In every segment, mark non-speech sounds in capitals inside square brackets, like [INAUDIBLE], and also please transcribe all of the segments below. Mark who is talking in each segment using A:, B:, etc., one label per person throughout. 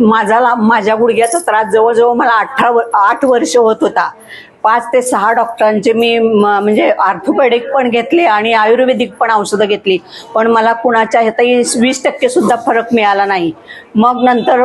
A: माझा माझ्या गुडघ्याचा त्रास जवळजवळ मला अठरा व- आठ वर्ष होत होता. पाच ते सहा डॉक्टरांचे मी म- म्हणजे आर्थोपॅडिक पण घेतले आणि आयुर्वेदिक पण औषधं घेतली. पण मला कुणाच्या ह्यातही वीस टक्के सुद्धा फरक मिळाला नाही. मग नंतर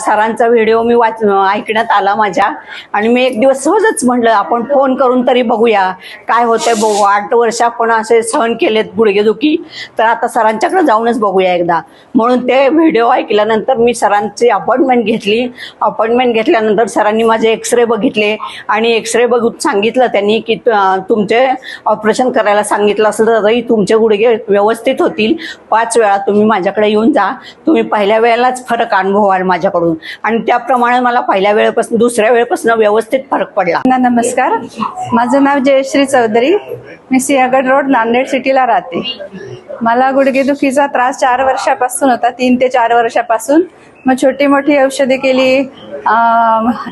A: सरांचा व्हिडिओ मी वाच ऐकण्यात आला माझ्या. आणि मी एक दिवस सहजच म्हटलं आपण फोन करून तरी बघूया. काय होतंय बघू. आठ वर्ष आपण असे सहन केलेत गुडघेदुखी. तर आता सरांच्याकडे जाऊनच बघूया एकदा. म्हणून ते व्हिडिओ ऐकल्यानंतर मी सरांची अपॉइंटमेंट घेतली. अपॉइंटमेंट घेतल्यानंतर सरांनी माझे एक्सरे बघितले. आणि एक्सरे बघून सांगितलं त्यांनी की तुमचे ऑपरेशन करायला सांगितलं असलं तरी तुमचे गुडघे व्यवस्थित होतील. पाच वेळा तुम्ही माझ्याकडे येऊन जा. तुम्ही पहिल्या वेळेलाच फरक अनुभवाल माझ्याकडून. आणि त्याप्रमाणे मला पहिल्या वेळेपासून दुसऱ्या वेळेपासून व्यवस्थित फरक पडला.
B: ना नमस्कार. माझं नाव जयश्री चौधरी. मी सिंहगड रोड नांदेड सिटीला राहते. मला गुडघेदुखीचा त्रास चार वर्षापासून होता तीन ते चार वर्षापासून. मग छोटी मोठी औषधे केली.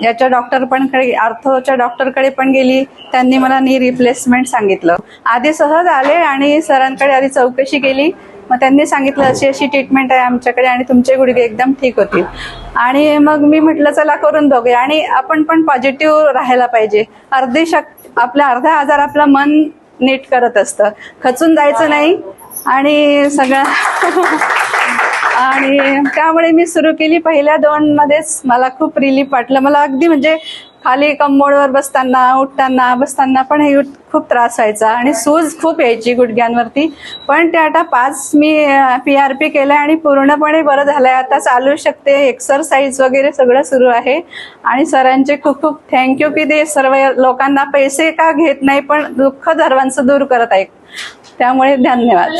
B: याच्या डॉक्टर पण कडे आर्थोच्या डॉक्टरकडे पण गेली. त्यांनी मला नी रिप्लेसमेंट सांगितलं. आधी सहज आले आणि सरांकडे आधी चौकशी केली. मग त्यांनी सांगितलं अशी अशी ट्रीटमेंट आहे आमच्याकडे आणि तुमचे गुडघे एकदम ठीक होतील. आणि मग मी म्हटलं चला करून बघूया. आणि आपण पण पॉझिटिव्ह राहायला पाहिजे. अर्धी शक आपल्या अर्धा आजार आपलं मन नीट करत असतं. खचून जायचं नाही. आणि सगळं [LAUGHS] आणि त्यामुळे मी सुरू केली. पहिल्या दोन मध्येच मला खूप रिलीफ वाटलं. मला अगदी म्हणजे खाली कंबोडवर बसताना उठताना बसताना पण हे खूप त्रास व्हायचा. आणि सूज खूप यायची गुडघ्यांवरती. पण ते आता पाच मी पी आर पी केलं आणि पूर्णपणे बरं झालंय. आता चालू शकते. एक्सरसाइज वगैरे सगळं सुरू आहे. आणि सरांचे खूप खूप थँक्यू की ते सर्व लोकांना पैसे का घेत नाही पण दुःख सर्वांचं दूर करत आहे त्यामुळे धन्यवाद.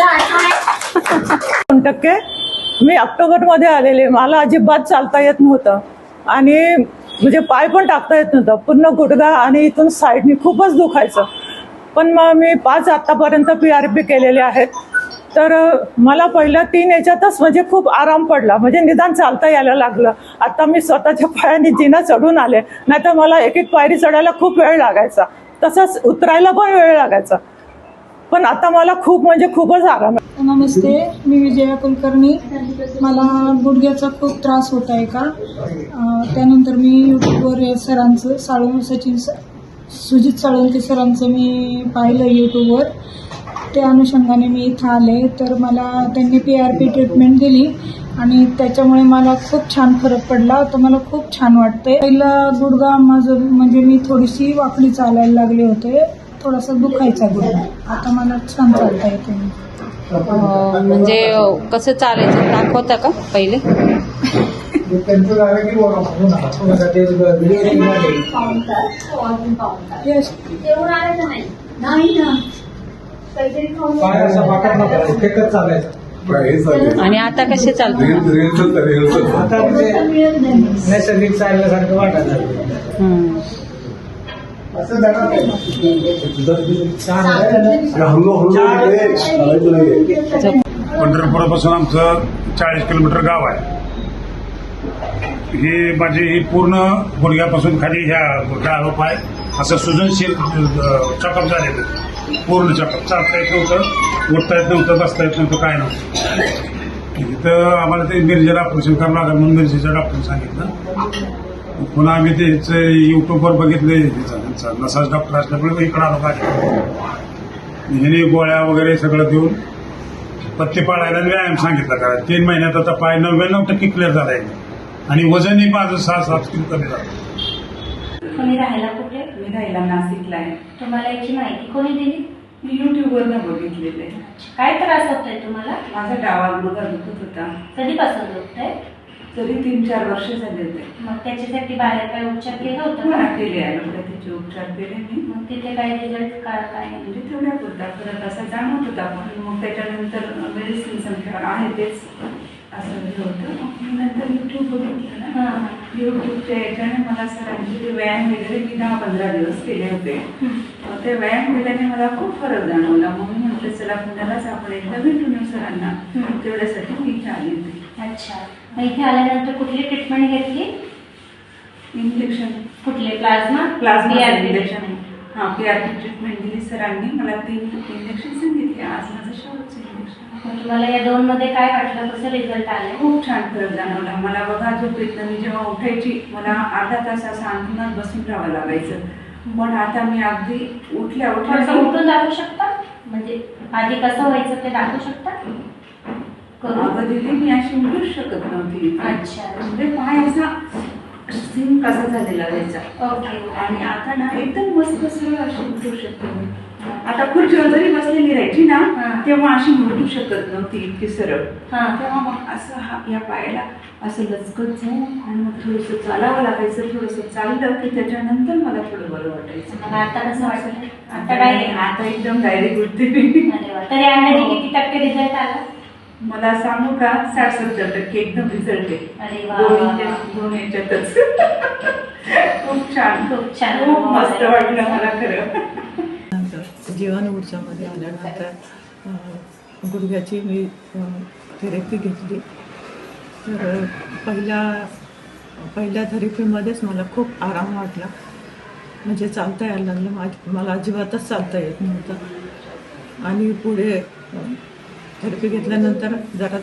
C: दोन टक्के. मी ऑक्टोबरमध्ये आलेले. मला अजिबात चालता येत नव्हतं. आणि म्हणजे पाय पण टाकता येत नव्हतं. पूर्ण गुडघा आणि इथून साईडनी खूपच दुखायचं. पण मग मी पाच आत्तापर्यंत पी आर पी केलेले आहेत. तर मला पहिल्या तीन याच्यातच म्हणजे खूप आराम पडला. म्हणजे निदान चालता यायला लागलं. आता मी स्वतःच्या पायाने जिना चढून आले. नाहीतर मला एक एक पायरी चढायला खूप वेळ लागायचा. तसंच उतरायला पण वेळ लागायचा. पण आता मला खूप म्हणजे खूपच आराम आहे.
D: नमस्ते मी विजया कुलकर्णी. मला गुडघ्याचा खूप त्रास होत आहे का? त्यानंतर मी यूट्यूबवर या सरांचं साळू सचिन स- सुजित साळुंके सरांचं मी पाहिलं यूट्यूबवर त्या अनुषंगाने मी इथं आले. तर मला त्यांनी पी आर पी ट्रीटमेंट दिली आणि त्याच्यामुळे मला खूप छान फरक पडला. तर मला खूप छान वाटते पहिला गुडगा माझं म्हणजे मी थोडीशी वाकडी चालायला लागले होते. थोडासा दुखायचा गुडघा आता मला छान चालता येते.
E: अं, म्हणजे कसं चालायचं दाखवता का पहिले? आणि आता कसे चालतात?
F: आता म्हणजे नैसर्गिक चालल्यासारखं वाटायला लागलं.
E: हम्म.
G: पंढरपुरापासून आमचं चाळीस किलोमीटर गाव आहे. ही माझी ही पूर्ण गुडघ्यापासून खाली ह्या डाळ पाय असं सृजनशील चकअप झालेलं पूर्ण चकअप चालता येत नव्हतं उठता येत नव्हतं बसता येत नव्हतं काय नव्हतं. इथं आम्हाला ते मिरजेला ऑपरेशन करावं लागलं म्हणून मिरजेच्या डॉक्टरने सांगितलं. पुन्हा आम्ही ते ह्याचं युट्यूबवर बघितले नसाज डॉक्टर असल्यामुळे इकडं आलो काय ह्याने गोळ्या वगैरे सगळं देऊन पत्ते पाळायला आणि व्यायाम सांगितला करा तीन महिन्यात आता पाय नव्याण्णव टक्के क्लिअर झालाय. आणि वजनही माझं सहा सात किलो कमी झालं.
H: तुम्ही राहायला कुठे?
I: मी राहिला नाशिकला आहे.
H: तुम्हाला याची माहिती कोणी दिली?
I: मी युट्यूबवरनं बघितलेले
H: काय त्रास होतोय तुम्हाला?
I: माझा डावा गुडघा दुखत होता.
H: कधीपासून दुखतंय?
I: तरी तीन चार वर्ष झाले होते.
H: मग त्याच्यासाठी बाहेर काय उपचार केला होता
I: केले ॲलोपॅथीचे उपचार केले मी.
H: मग तिथे काय रिझल्ट काय काय?
I: म्हणजे तेवढ्या पुरता फरक असा जाणवत होता पण मग त्याच्यानंतर मेडिसिन संख्या आहे तेच असं हे होतं. मग मी नंतर युट्यूब बघितलं ना. युट्यूबच्या याच्याने मला सरांचे ते व्यायाम वगैरे मी दहा पंधरा दिवस केले होते. मग ते व्यायाम केल्याने मला खूप फरक जाणवला. म्हणून म्हटलं चला पुण्यालाच आपण एकदा भेटून सरांना. तेवढ्यासाठी मी इथे आली होती.
H: अच्छा. मग इथे आल्यानंतर कुठली ट्रीटमेंट घेतली?
I: इंजेक्शन
H: कुठले? प्लाझ्मा?
I: प्लाझ्मा? इंजेक्शन हां पी आर पी ट्रीटमेंट दिली सरांनी मला तीन इंजेक्शन सांगितले आज माझं शेवटचं इंजेक्शन
H: तुम्हाला या दोन मध्ये काय वाटलं? कसं रिझल्ट आलाय
I: खूप छान फरक जाणवला. मला बघा झोपेतनं मी जेव्हा उठायची मला अर्धा तास असं अंथरुणात बसून राहावं लागायचं. पण आता मी अगदी उठल्या उठल्या
H: उठून दाखवू शकता? म्हणजे आधी कसं व्हायचं ते दाखवू शकता?
I: अगं दिदी मी अशी उठूच शकत नव्हती
H: अच्छा.
I: म्हणजे पाय असा सिंग कसा झालेला त्याचा.
H: ओके.
I: आणि आता ना एकदम मस्त सरळ अशी उठू शकते मी. आता खुर्चीवर जरी बसलेली राहायची ना. तेव्हा अशी उठू शकत नव्हती इतकी सरळ.
H: हा.
I: तेव्हा मग असं हा या पायाला असं लचकत जाऊन आणि मग थोडंसं चालावं लागायचं थोडंसं चाललं की त्याच्यानंतर मला थोडं बरं वाटायचं.
H: आता कसं वाटतं आता डायरेक्ट
I: आता एकदम डायरेक्ट उठते
H: तरी अंदाजे किती टक्के रिझल्ट आला?
I: मला सांगू का? साठ सत्तर टक्के एकदम रिझल्ट आहे. दोन याच्यातच खूप छान.
H: खूप छान.
I: खूप मस्त वाटलं मला खरं.
J: नंतर जीवन ऊर्जामध्ये आल्यानंतर गुडघ्याची मी थेरपी घेतली. तर पहिल्या पहिल्या थेरपीमध्येच मला खूप आराम वाटला. म्हणजे चालता यायला लागलं. माझ मला अजिबातच चालता येत नव्हतं. आणि पुढे थेरपी घेतल्यानंतर जरा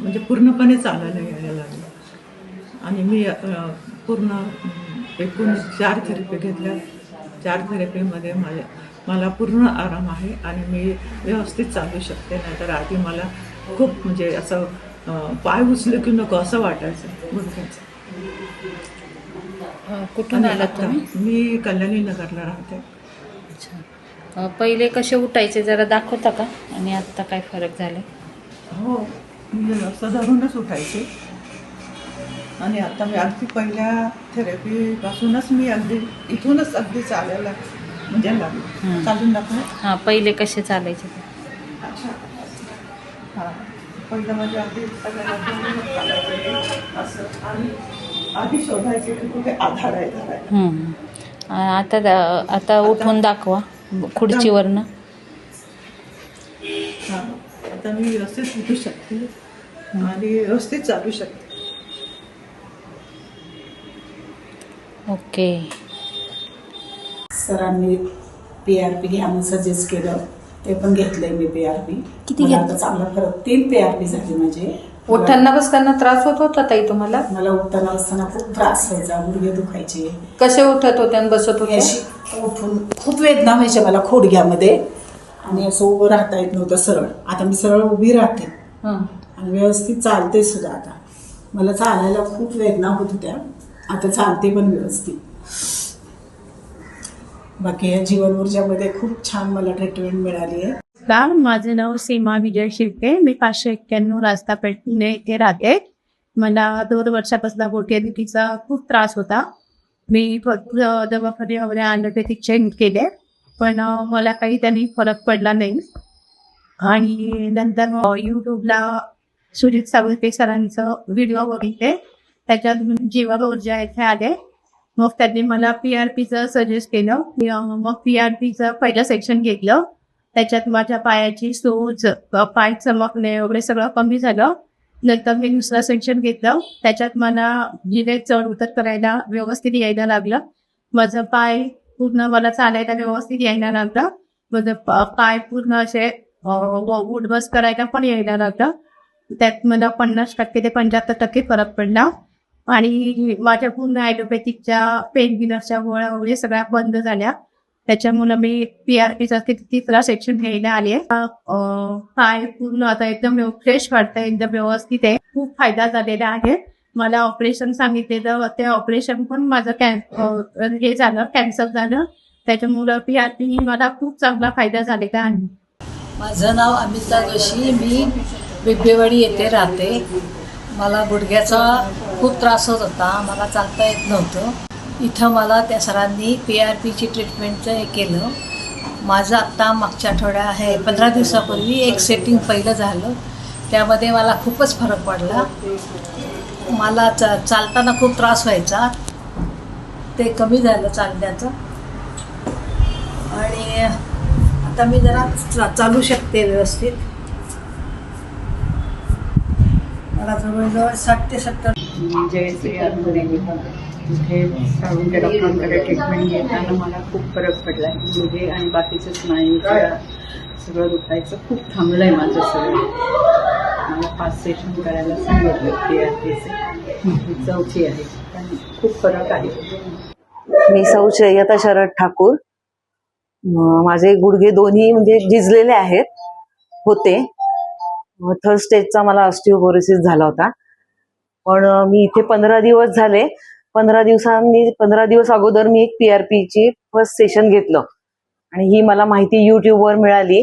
J: म्हणजे पूर्णपणे चालायला यायला लागलं. आणि मी पूर्ण एकूण चार थेरपी घेतल्या. चार थेरपीमध्ये माझ्या मला पूर्ण आराम आहे आणि मी व्यवस्थित चालू शकते नाहीतर आधी मला खूप म्हणजे असं पाय उचलू की नको असं वाटायचं गुडघ्याचं
K: कुठून तुम्ही?
J: मी कल्याणी नगरला राहते.
K: पहिले कसे उठायचे जरा दाखवता का? आणि आत्ता काय फरक झाले
J: हो मी असं धरूनच उठायचे. आणि आता मी अगदी पहिल्या थेरपीपासूनच मी अगदी इथूनच अगदी चालायला म्हणजे लागले. चालून दाखव
K: हां पहिले कसे चालायचे? ते?
J: अच्छा. हां पहिलं म्हणजे अगदी सगळ्यांना धरूनच चालायचं. असं. आणि आधी शोधायचे की कुठे आधार आहे
K: आता दा- आता उठून दाखवा. खुर्चीवरनं.
J: हां आता मी व्यवस्थित उठू शकते आणि व्यवस्थित चालू शकते.
K: ओके.
L: सरांनी पी आर पी घ्या म्हणून सजेस्ट केलं. ते पण घेतलंय मी पी आर पी
M: किती
L: मला
M: घेतलं?
L: आता चांगला फरक तीन पी आर पी झाले माझे.
M: उठताना बसताना त्रास होत होता ताई तुम्हाला?
L: मला उठताना बसताना खूप त्रास व्हायचा गुडघे दुखायचे.
M: कसे उठत होते आणि बसत होते?
L: अशी उठून खूप वेदना व्हायच्या मला खोडग्यामध्ये आणि असं उभं राहता येत नव्हतं सरळ. आता मी सरळ उभी राहते.
M: हं.
L: आणि व्यवस्थित चालते सुद्धा आता. मला चालायला खूप वेदना होत होत्या. आता चालते पण व्यवस्थित. बाकी या जीवन ऊर्जामध्ये खूप छान मला ट्रीटमेंट मिळाली आहे.
B: माझे नाव सीमा विजय शिर्के. मी पाचशे एक्क्याण्णव रास्ता पेठ पुणे येथे राहते. मला दोन वर्षापासून गोठ्यादुखीचा खूप त्रास होता. मी भरपूर दवाखाने वगैरे ॲलोपॅथिक चेंज केले पण मला काही त्यांनी फरक पडला नाही. आणि नंतर युट्यूबला यूट्यूबला सुजित सावरके सरांचं व्हिडिओ बघितले. त्याच्यात जीवा ऊर्जा येथे आले. मग त्यांनी मला पी आर पीचं सजेस्ट केलं. मग पी आर पीचं पहिलं सेक्शन घेतलं. त्याच्यात माझ्या पायाची सूज पाय चमकणे वगैरे सगळं कमी झालं. नंतर मी दुसरं सेक्शन घेतलं. त्याच्यात मला जिरे चढ उतर करायला व्यवस्थित यायला लागलं. माझं पाय पूर्ण मला चालायला व्यवस्थित यायला लागलं. माझं पाय पूर्ण असे उठबस करायला पण यायला लागलं. त्यात मला पन्नास टक्के ते पंच्याहत्तर टक्के फरक पडला. आणि माझ्या पूर्ण ॲलोपॅथिकच्या पेन किलरच्या गोळ्या वगैरे सगळ्या बंद झाल्या. त्याच्यामुळे मी पी आर पीचा तिसरा सेक्शन घ्यायला आली आहे. पाय पूर्ण आता एकदम फ्रेश वाटतं एकदम व्यवस्थित आहे. खूप फायदा झालेला आहे. मला ऑपरेशन सांगितलेलं ते ऑपरेशन पण माझं कॅन हे झालं कॅन्सर झालं. त्याच्यामुळं पी आर पी मला खूप चांगला फायदा झालेला आहे.
N: माझं नाव अमिता जोशी मी बिब्बेवाडी येथे राहते. मला गुडघ्याचा खूप त्रास होत होता. मला चालता येत नव्हतं. इथं मला त्या सरांनी पी आर पीची ट्रीटमेंटचं हे केलं. माझं आत्ता मागच्या आठवड्या आहे पंधरा दिवसापूर्वी एक सेटिंग पहिलं झालं. त्यामध्ये मला खूपच फरक पडला. मला चा चालताना खूप त्रास व्हायचा. ते कमी झालं चालण्याचं. आणि आता मी जरा चा- चालू शकते व्यवस्थित. मला जवळजवळ साठ ते सत्तर म्हणजे
O: जयश्री आतमध्ये तिथे साळुंके डॉक्टरांकडे ट्रीटमेंट घेताना मला खूप फरक पडला. आहे आणि बाकीचं स्नायूचं सगळं दुखायचं. खूप थांबलं आहे माझं सगळं. मला पाच सेशन करायला सांगितलं पी चौथी आहे. पण खूप फरक आहे.
P: मी सौ श्रेयता शरद ठाकूर. माझे गुडघे दोन्ही म्हणजे झिजलेले आहेत. होते. थर्ड स्टेजचा मला ऑस्टिओपोरोसिस झाला होता. पण मी इथे पंधरा दिवस झाले. पंधरा दिवसांनी पंधरा दिवस अगोदर मी एक पी आर पीची फर्स्ट सेशन घेतलं. आणि ही मला माहिती युट्यूबवर मिळाली.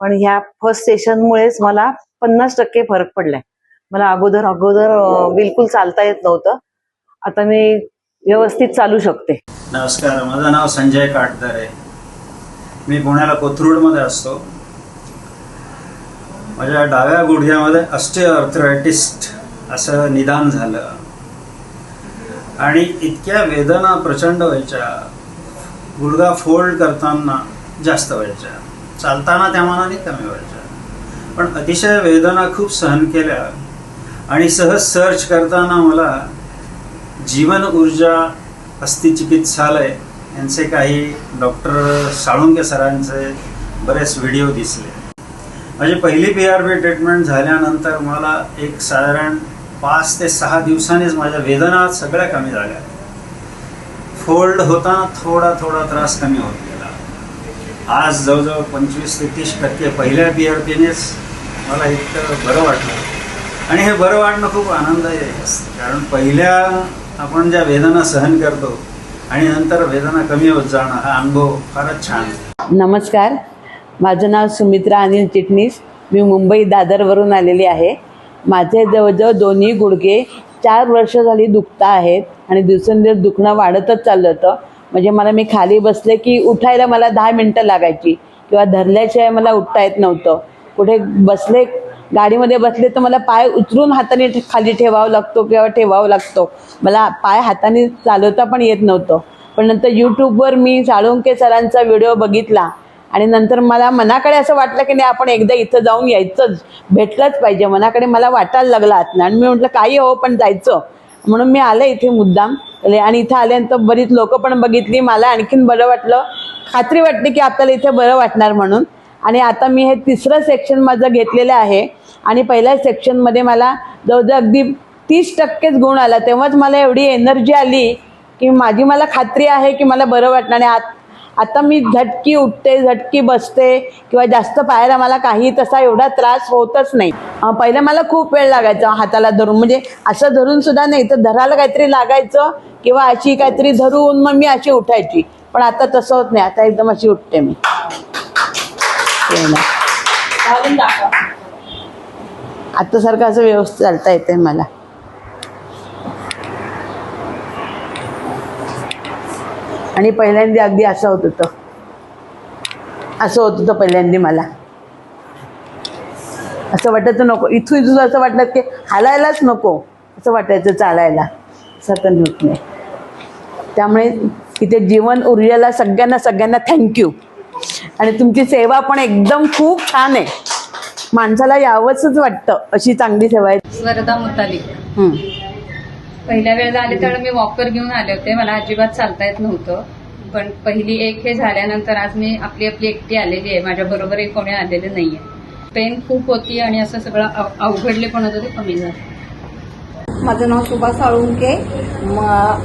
P: पण ह्या फर्स्ट सेशनमुळेच मला पन्नास टक्के फरक पडलाय. मला अगोदर अगोदर बिलकुल चालता येत नव्हतं. आता मी व्यवस्थित चालू शकते.
Q: नमस्कार माझं नाव संजय काटदर. आहे मी पुण्याला कोथरूडमध्ये असतो. माझ्या डाव्या गुडघ्यामध्ये ऑस्टिओआर्थरायटिस्ट असं निदान झालं. आणि इतक्या वेदना प्रचंड व्हायच्या. गुडगा फोल्ड करताना जास्त व्हायच्या. चालताना त्या मनाने कमी व्हायच्या. पण अतिशय वेदना खूप सहन केल्या. आणि सहज सर्च करताना मला जीवन ऊर्जा अस्थिचिकित्सालय यांचे काही डॉक्टर साळुंके सरांचे बरेच व्हिडिओ दिसले. माझी पहिली पी आर बी ट्रीटमेंट झाल्यानंतर मला एक साधारण पाच ते सहा दिवसांनीच माझ्या वेदना सगळ्या कमी झाल्या. फोल्ड होताना थोडा थोडा त्रास कमी होत गेला. आज जवळजवळ पंचवीस ते तीस टक्के पहिल्या पी आर पीनेच मला इतकं बरं वाटलं. आणि हे बरं वाटणं खूप आनंददायी असतं कारण पहिल्या आपण ज्या वेदना सहन करतो आणि नंतर वेदना कमी होत जाणं हा अनुभव फारच छान आहे.
P: नमस्कार. माझं नाव सुमित्रा अनिल चिटणीस. मी मुंबई दादरवरून आलेली आहे. माझे जवळजवळ दोन्ही गुडघे चार वर्ष झाली दुखता आहेत आणि दिवसेंदिवस दुखणं वाढतच चाललं होतं. म्हणजे मला मी खाली बसले की उठायला मला दहा मिनटं लागायची किंवा धरल्याशिवाय मला उठता येत नव्हतं. कुठे बसले गाडीमध्ये बसले तर मला पाय उचलून हाताने ठे- खाली ठेवावा लागतो किंवा ठेवावा लागतो. मला पाय हाताने चालवता पण येत नव्हतं. पण नंतर यूट्यूबवर मी साळुंके सरांचा व्हिडिओ बघितला. आणि नंतर मला मनाकडे असं वाटलं की नाही आपण एकदा इथं जाऊन यायचंच. भेटलंच पाहिजे. मनाकडे मला वाटायला लागलं आतनं. आणि मी म्हटलं काही हो पण जायचं. म्हणून मी आले इथे मुद्दाम. आणि इथं आल्यानंतर बरीच लोक पण बघितली मला. आणखीन बरं वाटलं. खात्री वाटली की आपल्याला इथे बरं वाटणार म्हणून. आणि आता मी हे तिसरं सेक्शन माझं घेतलेलं आहे. आणि पहिल्या सेक्शनमध्ये मला जवळजवळ अगदी तीस टक्केच गुण आला. तेव्हाच मला एवढी एनर्जी आली की माझी मला खात्री आहे की मला बरं वाटणार. आणि आत आता मी झटकी उठते झटकी बसते किंवा जास्त पायाला मला काही तसा एवढा त्रास होतच नाही. पहिलं मला खूप वेळ लागायचा हाताला धरून. म्हणजे असं धरून सुद्धा नाही तर धरायला काहीतरी लागायचं किंवा अशी काहीतरी धरून मग मी अशी उठायची. पण आता तसं होत नाही. आता एकदम अशी उठते मी. आता सारखं असं व्यवस्थित चालता येते मला. आणि पहिल्यांदा अगदी असं होत होतं. असं होत होतं पहिल्यांदा मला. असं वाटायचं नको. इथून इथून असं वाटलं की हालायलाच नको. असं वाटायचं चालायला. सतन होत नाही. त्यामुळे इथे जीवन ऊर्जेला सगळ्यांना सगळ्यांना थँक्यू आणि तुमची सेवा पण एकदम खूप छान आहे. माणसाला यावंच वाटतं अशी चांगली सेवा आहे.
M: स्वरदा मुताली.
P: हं.
M: पहिल्या वेळेला आले त्यावेळेला मी वॉकर घेऊन आले होते. मला अजिबात चालता येत नव्हतं. पण पहिली एक हे झाल्यानंतर आज मी आपली आपली एकटी आलेली आहे. माझ्या बरोबरही कोणी आलेले नाहीये. पेन खूप होती आणि असं सगळं अव- अवघडले पण होतं ते कमी झालं.
R: माझं नाव सुभाष साळुंके.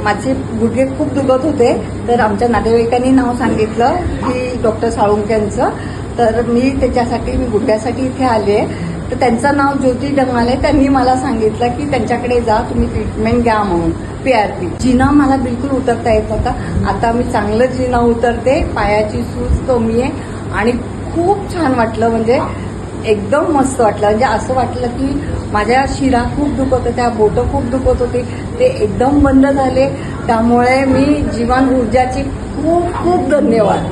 R: माझे गुडघे खूप दुखत होते. तर आमच्या नातेवाईकांनी नाव सांगितलं की डॉक्टर साळुंक्यांचं तर मी त्याच्यासाठी मी गुडघ्यासाठी इथे आले. तर त्यांचं नाव ज्योती डमाले त्यांनी मला सांगितलं की त्यांच्याकडे जा तुम्ही ट्रीटमेंट घ्या म्हणून पी आर पी जिना मला बिलकुल उतरता येत होता आता मी चांगलं जिना उतरते पायाची सूज कमी आहे. आणि खूप छान वाटलं म्हणजे एकदम मस्त वाटलं. म्हणजे असं वाटलं की माझ्या शिरा खूप दुखत होत्या बोटं खूप दुखत होती. ते एकदम बंद झाले. त्यामुळे मी जीवन ऊर्जाची खूप खूप धन्यवाद.